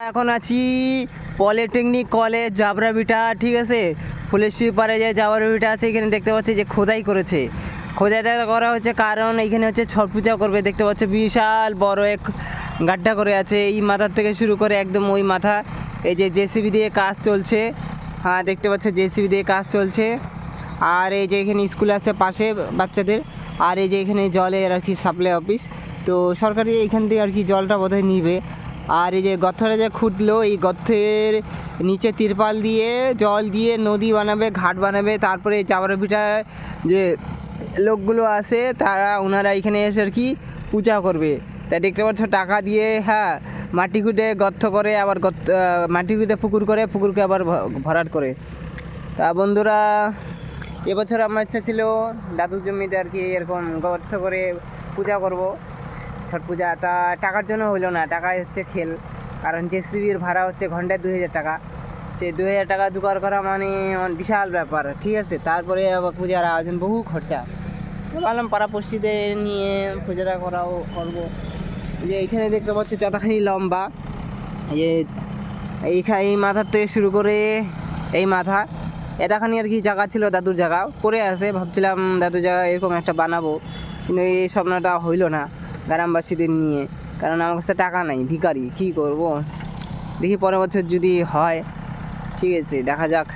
এখন আছি polytechnic college জাবরাবিটা ঠিক আছে? ফুলেশ্বরী পাড়ে যে জাবরাবিটা আছে, এখানে দেখতে পাচ্ছি যে খোদাই করেছে। খোদাইটা করা হচ্ছে কারণ এখানে হচ্ছে ছট পূজা করবে। দেখতে পাচ্ছ বিশাল বড় এক গাড্ডা করে আছে। এই মাথার থেকে শুরু করে একদম ওই মাথা। এই যে জেসিবি দিয়ে কাজ চলছে। হ্যাঁ দেখতে পাচ্ছ জেসিবি দিয়ে কাজ চলছে। আর এই যে এখানে স্কুল আছে পাশে বাচ্চাদের। আর এই যে এখানে জলের আর কি সাপ্লাই অফিস তো সরকারি এখান থেকে আর কি জলটা বোধহয় নিবে। আর এই যে গর্তটা যে খুঁটলো, এই গর্তের নিচে তিরপাল দিয়ে, জল দিয়ে নদী বানাবে, ঘাট বানাবে, তারপরে চাবরাপিটা যে লোকগুলো আছে, তারা ওনারা এখানে এসে আর কি পূজা করবে। তাই দেখতে পাচ্ছ, টাকা দিয়ে হ্যাঁ মাটি খুঁটে গর্ত করে, আবার গর্ত মাটি খুঁটে পুকুর করে, পুকুরকে আবার ভরাট করে। তা বন্ধুরা, এবছর আমার ইচ্ছা ছিল দাদুর জমিতে আর কি এরকম গর্ত করে পূজা করব। ছট পূজা। তা টাকার জন্য হইল না টাকায় হচ্ছে খেল। কারণ জেসিবির ভাড়া হচ্ছে ঘন্টায় দুই হাজার টাকা। সেই দুই হাজার টাকা জোগাড় করা মানে বিশাল ব্যাপার, ঠিক আছে? তারপরে আবার পূজার আয়োজন, বহু খরচা। ভাবলাম পাড়াপড়শিদের নিয়ে পূজাটা করাও, করব। যে এখানে দেখতে পাচ্ছি যতখানি লম্বা। যে এইখা এই মাথার থেকে শুরু করে এই মাথা। এতখানি আর কি জায়গা ছিল, দাদুর জায়গা। পড়ে আছে, ভাবছিলাম দাদুর জায়গা এরকম একটা বানাবো। কিন্তু এই স্বপ্নটা হইল না। গ্রামবাসীদের নিয়ে। কারণ আমার কাছে টাকা নাই ভিকারি কী করব? দেখি পরের বছর যদি হয়, ঠিক আছে, দেখা যাক।